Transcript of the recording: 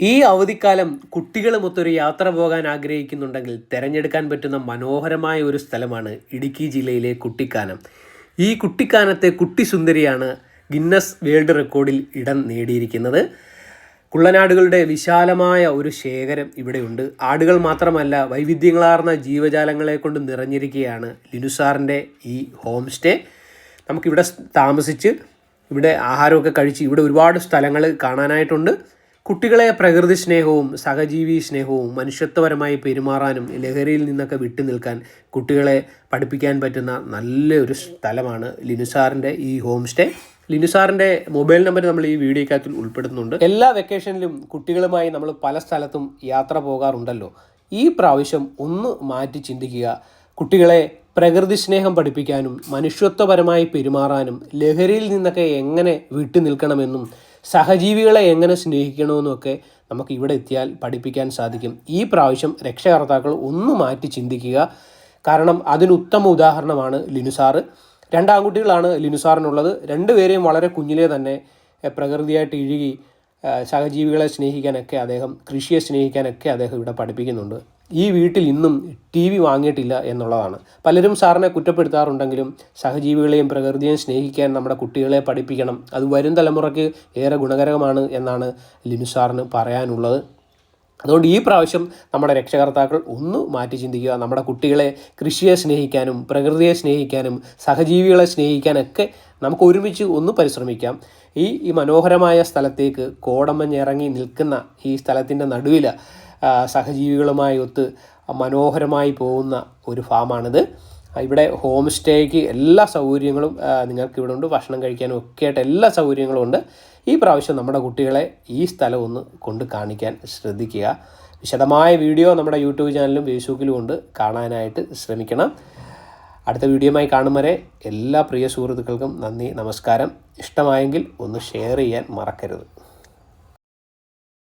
ഈ അവധിക്കാലം കുട്ടികളുമൊത്തൊരു യാത്ര പോകാൻ ആഗ്രഹിക്കുന്നുണ്ടെങ്കിൽ തിരഞ്ഞെടുക്കാൻ പറ്റുന്ന മനോഹരമായ ഒരു സ്ഥലമാണ് ഇടുക്കി ജില്ലയിലെ കുട്ടിക്കാനം. ഈ കുട്ടിക്കാനത്തെ കുട്ടിസുന്ദരിയാണ് ഗിന്നസ് വേൾഡ് റെക്കോർഡിൽ ഇടം നേടിയിരിക്കുന്നത്. കുള്ളനാടുകളുടെ വിശാലമായ ഒരു ശേഖരം ഇവിടെയുണ്ട്. ആടുകൾ മാത്രമല്ല വൈവിധ്യങ്ങളാർന്ന ജീവജാലങ്ങളെ കൊണ്ട് നിറഞ്ഞിരിക്കുകയാണ് ലിനുസാറിന്റെ ഈ ഹോം സ്റ്റേ. നമുക്കിവിടെ താമസിച്ച് ഇവിടെ ആഹാരമൊക്കെ കഴിച്ച് ഇവിടെ ഒരുപാട് സ്ഥലങ്ങൾ കാണാനായിട്ടുണ്ട്. കുട്ടികളെ പ്രകൃതി സ്നേഹവും സഹജീവി സ്നേഹവും മനുഷ്യത്വപരമായി പെരുമാറാനും ലഹരിയിൽ നിന്നൊക്കെ വിട്ടു നിൽക്കാൻ കുട്ടികളെ പഠിപ്പിക്കാൻ പറ്റുന്ന നല്ലൊരു സ്ഥലമാണ് ലിനുസാറിന്റെ ഈ ഹോം സ്റ്റേ. ലിനുസാറിന്റെ മൊബൈൽ നമ്പർ നമ്മൾ ഈ വീഡിയോക്കകത്തിൽ ഉൾപ്പെടുത്തുന്നുണ്ട്. എല്ലാ വെക്കേഷനിലും കുട്ടികളുമായി നമ്മൾ പല സ്ഥലത്തും യാത്ര പോകാറുണ്ടല്ലോ. ഈ പ്രാവശ്യം ഒന്ന് മാറ്റി ചിന്തിക്കുക. കുട്ടികളെ പ്രകൃതി സ്നേഹം പഠിപ്പിക്കാനും മനുഷ്യത്വപരമായി പെരുമാറാനും ലഹരിയിൽ നിന്നൊക്കെ എങ്ങനെ വിട്ടു നിൽക്കണമെന്നും സഹജീവികളെ എങ്ങനെ സ്നേഹിക്കണമെന്നൊക്കെ നമുക്ക് ഇവിടെ എത്തിയാൽ പഠിപ്പിക്കാൻ സാധിക്കും. ഈ പ്രാവശ്യം രക്ഷകർത്താക്കൾ ഒന്ന് മാറ്റി ചിന്തിക്കുക. കാരണം അതിന് ഉത്തമ ഉദാഹരണമാണ് ലിനുസാറ് രണ്ട് ആൺകുട്ടികളാണ് ലിനുസാറിനുള്ളത് രണ്ടുപേരെയും വളരെ കുഞ്ഞിലേ തന്നെ പ്രകൃതിയായിട്ട് ഇഴുകി സഹജീവികളെ സ്നേഹിക്കാനൊക്കെ അദ്ദേഹം കൃഷിയെ സ്നേഹിക്കാനൊക്കെ അദ്ദേഹം ഇവിടെ പഠിപ്പിക്കുന്നുണ്ട്. ഈ വീട്ടിൽ ഇന്നും ടി വി വാങ്ങിയിട്ടില്ല എന്നുള്ളതാണ്. പലരും സാറിനെ കുറ്റപ്പെടുത്താറുണ്ടെങ്കിലും സഹജീവികളെയും പ്രകൃതിയെയും സ്നേഹിക്കാൻ നമ്മുടെ കുട്ടികളെ പഠിപ്പിക്കണം. അത് വരും തലമുറയ്ക്ക് ഏറെ ഗുണകരമാണ് എന്നാണ് ലിനു സാറിന് പറയാനുള്ളത്. അതുകൊണ്ട് ഈ പ്രാവശ്യം നമ്മുടെ രക്ഷകർത്താക്കൾ ഒന്ന് മാറ്റി ചിന്തിക്കുക. നമ്മുടെ കുട്ടികളെ കൃഷിയെ സ്നേഹിക്കാനും പ്രകൃതിയെ സ്നേഹിക്കാനും സഹജീവികളെ സ്നേഹിക്കാനൊക്കെ നമുക്ക് ഒരുമിച്ച് ഒന്ന് പരിശ്രമിക്കാം. ഈ ഈ മനോഹരമായ സ്ഥലത്തേക്ക് കോടമഞ്ഞിറങ്ങി നിൽക്കുന്ന ഈ സ്ഥലത്തിന്റെ നടുവിൽ സഹജീവികളുമായി ഒത്ത് മനോഹരമായി പോകുന്ന ഒരു ഫാമാണിത്. ഇവിടെ ഹോം സ്റ്റേക്ക് എല്ലാ സൗകര്യങ്ങളും നിങ്ങൾക്ക് ഇവിടെ ഉണ്ട്. ഭക്ഷണം കഴിക്കാനും ഒക്കെ ആയിട്ട് എല്ലാ സൗകര്യങ്ങളും ഉണ്ട്. ഈ പ്രാവശ്യം നമ്മുടെ കുട്ടികളെ ഈ സ്ഥലം ഒന്ന് കൊണ്ട് കാണിക്കാൻ ശ്രദ്ധിക്കുക. വിശദമായ വീഡിയോ നമ്മുടെ യൂട്യൂബ് ചാനലിലും ഫേസ്ബുക്കിലും ഉണ്ട്. കാണാനായിട്ട് ശ്രമിക്കണം. അടുത്ത വീഡിയോയുമായി കാണും വരെ എല്ലാ പ്രിയ സുഹൃത്തുക്കൾക്കും നന്ദി നമസ്കാരം. ഇഷ്ടമായെങ്കിൽ ഒന്ന് ഷെയർ ചെയ്യാൻ മറക്കരുത്.